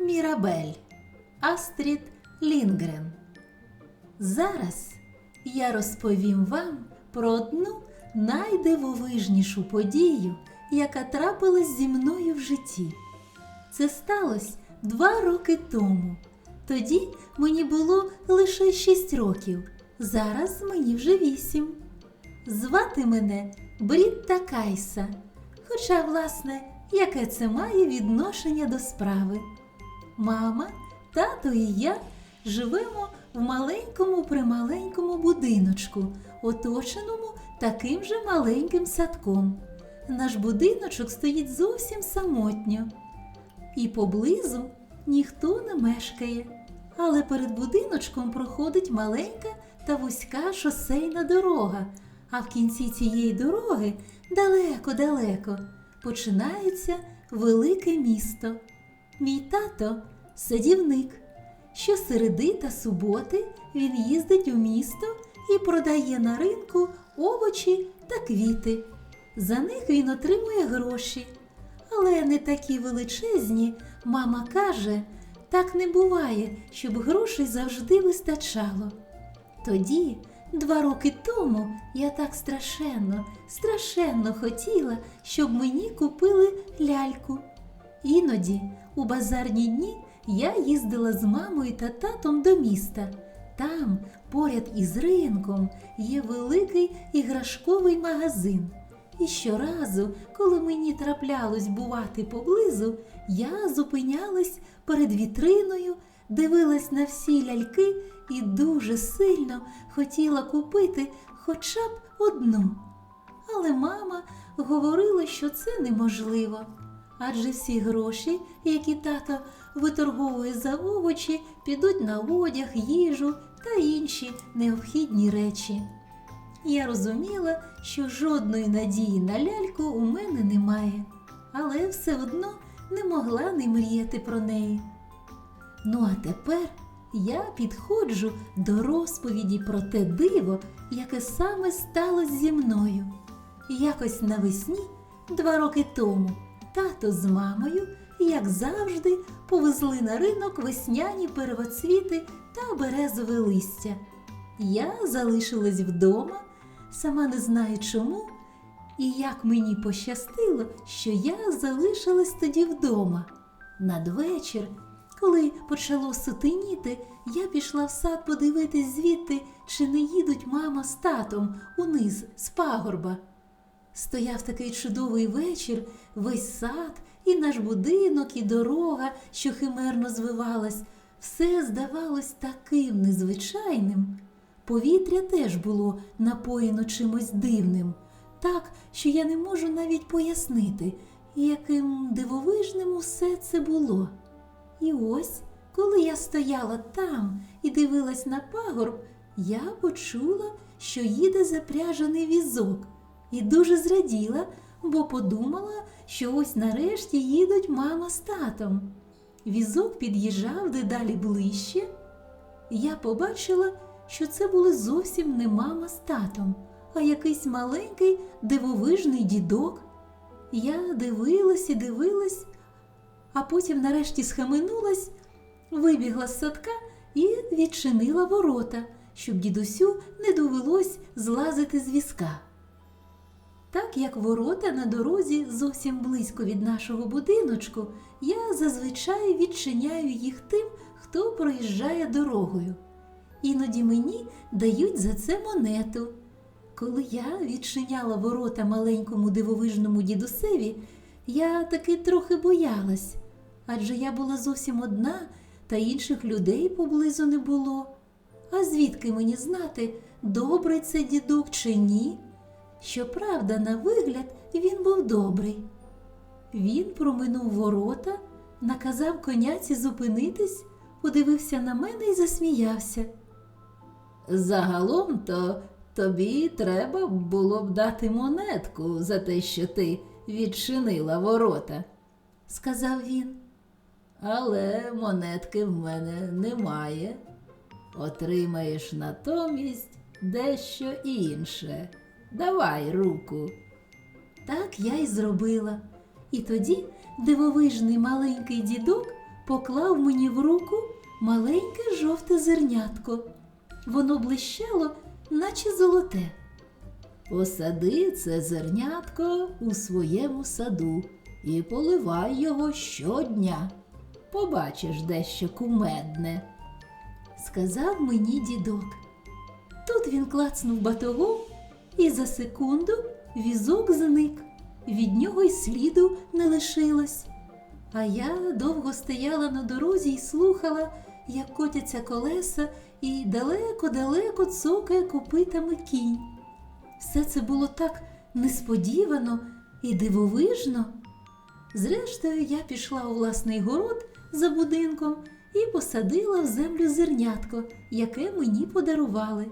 Мірабель Астрід Лінгрен. Зараз я розповім вам про одну найдивовижнішу подію, яка трапилась зі мною в житті. Це сталося два роки тому. Тоді мені було лише шість років, зараз мені вже вісім. Звати мене Брітта Кайса. Хоча, власне, яке це має відношення до справи. Мама, тато і я живемо в маленькому прималенькому будиночку, оточеному таким же маленьким садком. Наш будиночок стоїть зовсім самотньо. І поблизу ніхто не мешкає. Але перед будиночком проходить маленька та вузька шосейна дорога, а в кінці цієї дороги далеко-далеко починається велике місто. Мій тато садівник. Щосереди та суботи він їздить у місто і продає на ринку овочі та квіти. За них він отримує гроші. Але не такі величезні, мама каже, так не буває, щоб грошей завжди вистачало. Тоді, два роки тому, я так страшенно, страшенно хотіла, щоб мені купили ляльку. Іноді, у базарні дні, я їздила з мамою та татом до міста. Там, поряд із ринком, є великий іграшковий магазин. І щоразу, коли мені траплялось бувати поблизу, я зупинялась перед вітриною, дивилась на всі ляльки і дуже сильно хотіла купити хоча б одну. Але мама говорила, що це неможливо. Адже всі гроші, які тато виторговує за овочі, підуть на одяг, їжу та інші необхідні речі. Я розуміла, що жодної надії на ляльку у мене немає, але все одно не могла не мріяти про неї. Ну а тепер я підходжу до розповіді про те диво, яке саме сталося зі мною. Якось навесні, два роки тому, тато з мамою, як завжди, повезли на ринок весняні первоцвіти та березове листя. Я залишилась вдома, сама не знаю чому, і як мені пощастило, що я залишилась тоді вдома. Надвечір, коли почало сутеніти, я пішла в сад подивитись звідти, чи не їдуть мама з татом униз з пагорба. Стояв такий чудовий вечір, весь сад, і наш будинок, і дорога, що химерно звивалась, все здавалось таким незвичайним. Повітря теж було напоєно чимось дивним, так, що я не можу навіть пояснити, яким дивовижним усе це було. І ось, коли я стояла там і дивилась на пагорб, я почула, що їде запряжений візок, і дуже зраділа, бо подумала, що ось нарешті їдуть мама з татом. Візок під'їжджав дедалі ближче. Я побачила, що це були зовсім не мама з татом, а якийсь маленький дивовижний дідок. Я дивилась і дивилась, а потім нарешті схаменулась, вибігла з садка і відчинила ворота, щоб дідусю не довелось злазити з візка. Так як ворота на дорозі зовсім близько від нашого будиночку, я зазвичай відчиняю їх тим, хто проїжджає дорогою. Іноді мені дають за це монету. Коли я відчиняла ворота маленькому дивовижному дідусеві, я таки трохи боялась, адже я була зовсім одна, та інших людей поблизу не було. А звідки мені знати, добрий це дідок чи ні? Щоправда, на вигляд він був добрий. Він проминув ворота наказав коняці зупинитись, подивився на мене і засміявся. Загалом то тобі треба було б дати монетку за те, що ти відчинила ворота, сказав він. Але монетки в мене немає. Отримаєш натомість дещо інше. Давай руку. Так я й зробила. І тоді дивовижний маленький дідок поклав мені в руку маленьке жовте зернятко. Воно блищало, наче золоте. Посади це зернятко у своєму саду і поливай його щодня. Побачиш дещо кумедне, сказав мені дідок. Тут він клацнув батогом, і за секунду візок зник. Від нього й сліду не лишилось. А я довго стояла на дорозі і слухала, як котяться колеса, і далеко-далеко цокає копитами кінь. Все це було так несподівано і дивовижно. Зрештою, я пішла у власний город за будинком і посадила в землю зернятко, яке мені подарували.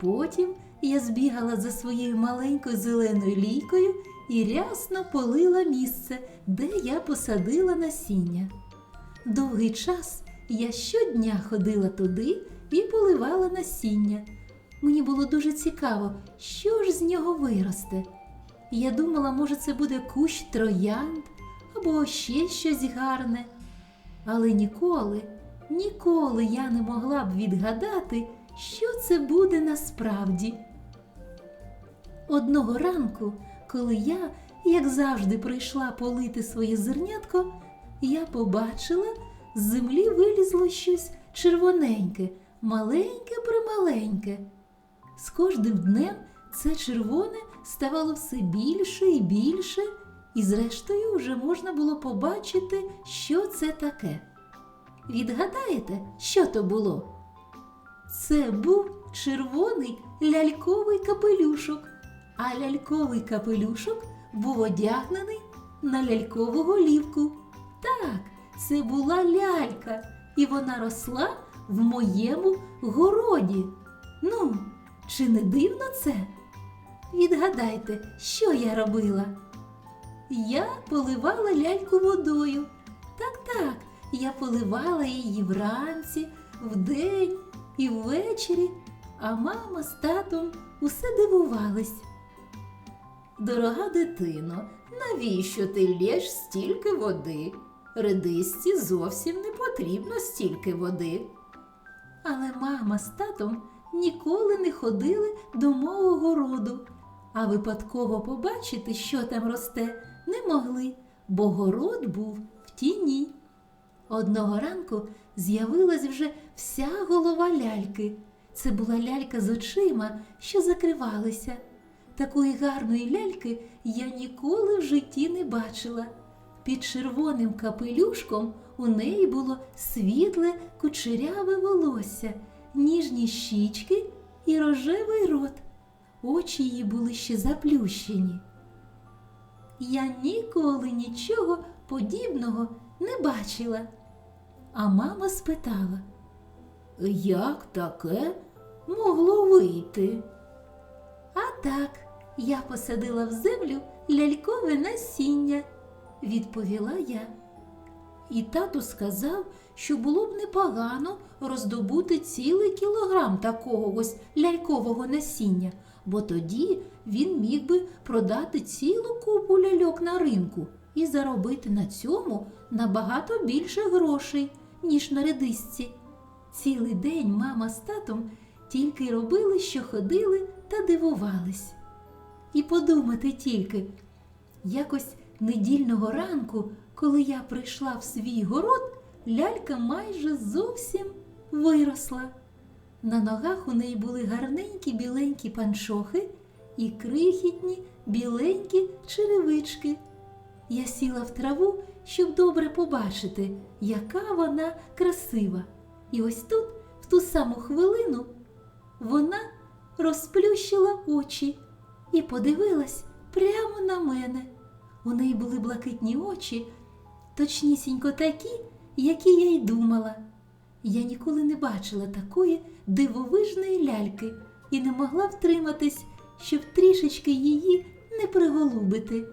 Потім я збігала за своєю маленькою зеленою лійкою і рясно полила місце, де я посадила насіння. Довгий час я щодня ходила туди і поливала насіння. Мені було дуже цікаво, що ж з нього виросте. Я думала, може, це буде кущ троянд або ще щось гарне. Але ніколи, ніколи я не могла б відгадати, що це буде насправді. Одного ранку, коли я, як завжди, прийшла полити своє зернятко, я побачила, з землі вилізло щось червоненьке, маленьке прималеньке. З кожним днем це червоне ставало все більше і більше, і зрештою вже можна було побачити, що це таке. Відгадаєте, що то було? Це був червоний ляльковий капелюшок, а ляльковий капелюшок був одягнений на лялькову голівку. Так, це була лялька, і вона росла в моєму городі. Ну, чи не дивно це? Відгадайте, що я робила? Я поливала ляльку водою. Так, так, я поливала її вранці, вдень і ввечері, а мама з татом усе дивувались. Дорога дитино, навіщо ти лєш стільки води? Редисці зовсім не потрібно стільки води. Але мама з татом ніколи не ходили до мого городу, а випадково побачити, що там росте, не могли, бо город був в тіні. Одного ранку з'явилась вже вся голова ляльки. Це була лялька з очима, що закривалися. Такої гарної ляльки я ніколи в житті не бачила. Під червоним капелюшком у неї було світле кучеряве волосся, ніжні щічки і рожевий рот. Очі її були ще заплющені. Я ніколи нічого подібного не бачила. А мама спитала, як таке могло вийти? А так, я посадила в землю лялькове насіння, відповіла я. І тато сказав, що було б непогано роздобути цілий кілограм такого ось лялькового насіння, бо тоді він міг би продати цілу купу ляльок на ринку і заробити на цьому набагато більше грошей, ніж на редисці. Цілий день мама з татом тільки робили, що ходили та дивувались. І подумати тільки, якось недільного ранку, коли я прийшла в свій город, лялька майже зовсім виросла. На ногах у неї були гарненькі біленькі панчохи і крихітні біленькі черевички. Я сіла в траву, щоб добре побачити, яка вона красива. І ось тут, в ту саму хвилину, вона розплющила очі і подивилась прямо на мене. У неї були блакитні очі, точнісінько такі, які я й думала. Я ніколи не бачила такої дивовижної ляльки і не могла втриматись, щоб трішечки її не приголубити.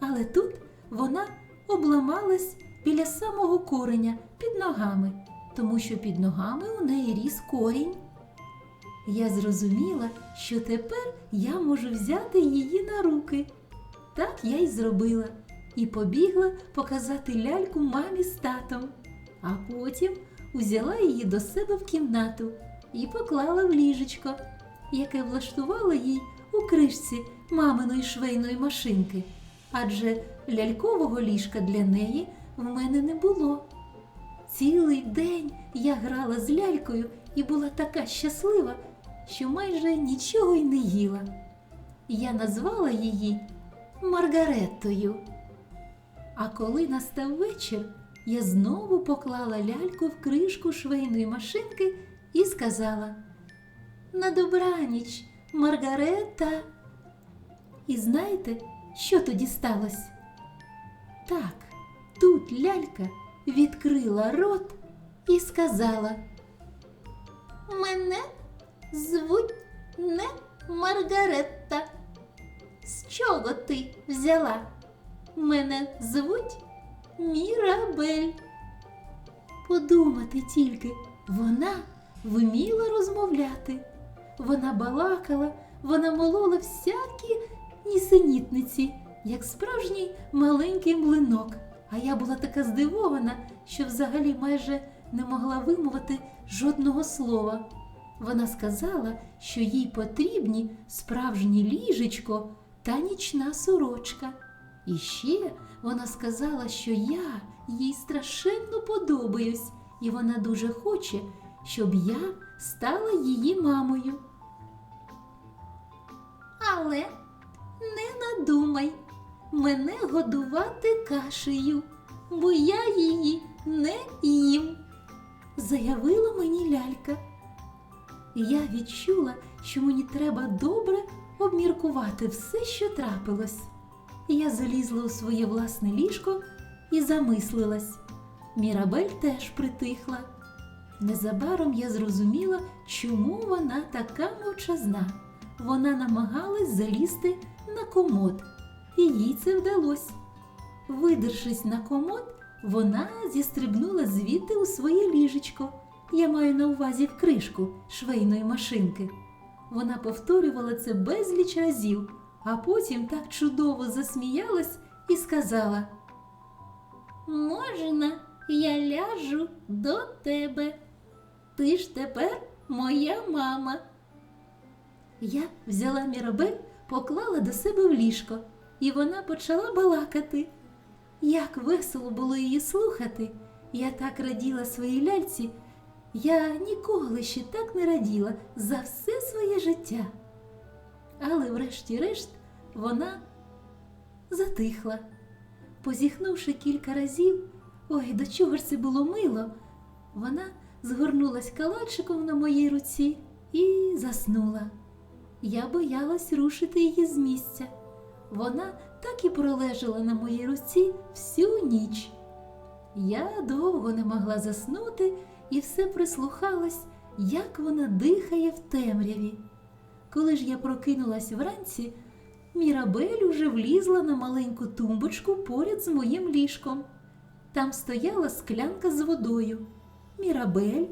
Але тут вона обламалась біля самого кореня під ногами, тому що під ногами у неї ріс корінь. Я зрозуміла, що тепер я можу взяти її на руки. Так я й зробила і побігла показати ляльку мамі з татом, а потім узяла її до себе в кімнату і поклала в ліжечко, яке влаштувала їй у кришці маминої швейної машинки, адже лялькового ліжка для неї в мене не було. Цілий день я грала з лялькою і була така щаслива, що майже нічого й не їла. Я назвала її Маргареттою. А коли настав вечір, я знову поклала ляльку в кришку швейної машинки і сказала На добраніч, Маргарета. І знаєте, що тоді сталося? Так, тут лялька відкрила рот і сказала Мене звуть не Маргаретта. З чого ти взяла? Мене звуть Мірабель. Подумати тільки, вона вміла розмовляти. Вона балакала, вона молола всякі нісенітниці, як справжній маленький млинок. А я була така здивована, що взагалі майже не могла вимовити жодного слова. Вона сказала, що їй потрібні справжнє ліжечко та нічна сорочка. І ще вона сказала, що я їй страшенно подобаюсь, і вона дуже хоче, щоб я стала її мамою. Але не надумай мене годувати кашею, бо я її не їм, заявила мені лялька. Я відчула, що мені треба добре обміркувати все, що трапилось. Я залізла у своє власне ліжко і замислилась. Мірабель теж притихла. Незабаром я зрозуміла, чому вона така мовчазна. Вона намагалась залізти на комод, і їй це вдалося. Видершись на комод, вона зістрибнула звідти у своє ліжечко. Я маю на увазі кришку швейної машинки. Вона повторювала це безліч разів, а потім так чудово засміялась і сказала: Можна, я ляжу до тебе. Ти ж тепер моя мама. Я взяла Мірабель, поклала до себе в ліжко, і вона почала балакати. Як весело було її слухати, я так раділа своїй ляльці. Я ніколи ще так не раділа за все своє життя. Але врешті-решт вона затихла. Позіхнувши кілька разів, ой, до чого ж це було мило, вона згорнулась калачиком на моїй руці і заснула. Я боялась рушити її з місця. Вона так і пролежала на моїй руці всю ніч. Я довго не могла заснути і все прислухалась, як вона дихає в темряві. Коли ж я прокинулась вранці, Мірабель уже влізла на маленьку тумбочку поряд з моїм ліжком. Там стояла склянка з водою. Мірабель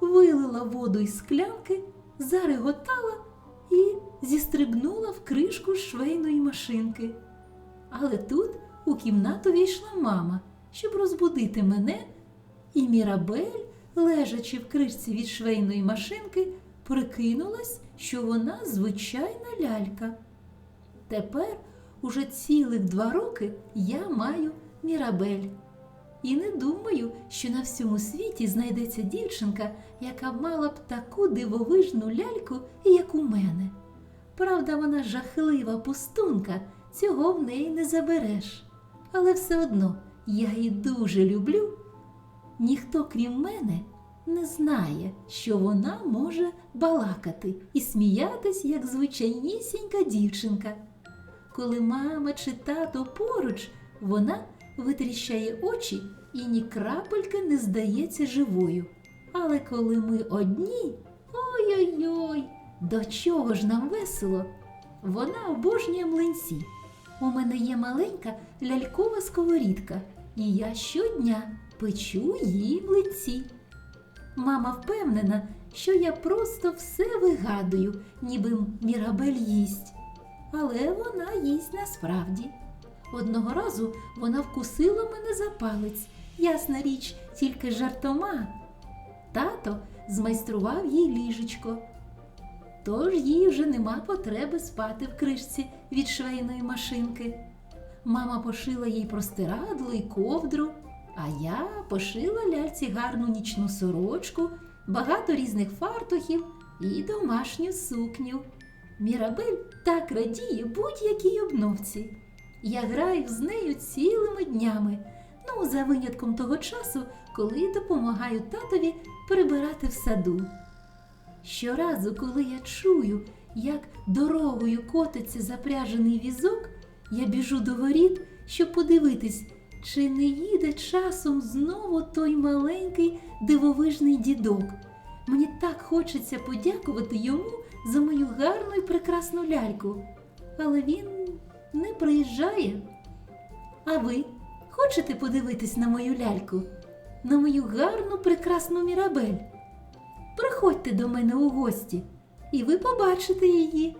вилила воду із склянки, зареготала і зістрибнула в кришку швейної машинки. Але тут у кімнату війшла мама, щоб розбудити мене, і Мірабель, лежачи в кришці від швейної машинки, прикинулась, що вона звичайна лялька. Тепер уже цілих два роки я маю Мірабель. І не думаю, що на всьому світі знайдеться дівчинка, яка мала б таку дивовижну ляльку, як у мене. Правда, вона жахлива пустунка, цього в неї не забереш. Але все одно я її дуже люблю. Ніхто, крім мене, не знає, що вона може балакати і сміятись, як звичайнісінька дівчинка. Коли мама чи тато поруч, вона витріщає очі і ні крапельки не здається живою. Але коли ми одні, ой-ой-ой, до чого ж нам весело? Вона обожнює млинці. У мене є маленька лялькова сковорідка, і я щодня печу їй млинці. Мама впевнена, що я просто все вигадую, ніби Мірабель їсть. Але вона їсть насправді. Одного разу вона вкусила мене за палець, ясна річ, тільки жартома. Тато змайстрував їй ліжечко. Тож їй вже нема потреби спати в кришці від швейної машинки. Мама пошила їй простирадло і ковдру, а я пошила ляльці гарну нічну сорочку, багато різних фартухів і домашню сукню. Мірабель так радіє будь-якій обновці. Я граю з нею цілими днями, ну, за винятком того часу, коли допомагаю татові прибирати в саду. Щоразу, коли я чую, як дорогою котиться запряжений візок, я біжу до воріт, щоб подивитись, чи не їде часом знову той маленький дивовижний дідок. Мені так хочеться подякувати йому за мою гарну і прекрасну ляльку, але він не приїжджає. А ви хочете подивитись на мою ляльку, на мою гарну прекрасну мірабель? Приходьте до мене у гості, і ви побачите її.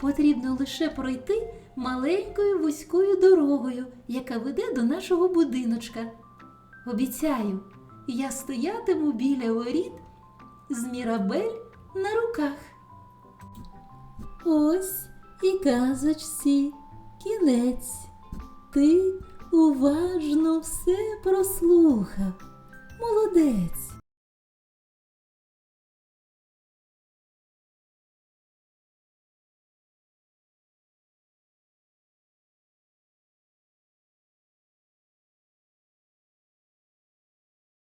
Потрібно лише пройти маленькою вузькою дорогою, яка веде до нашого будиночка. Обіцяю, я стоятиму біля воріт з Мірабель на руках. Ось і казочці кінець. Ти уважно все прослухав. Молодець.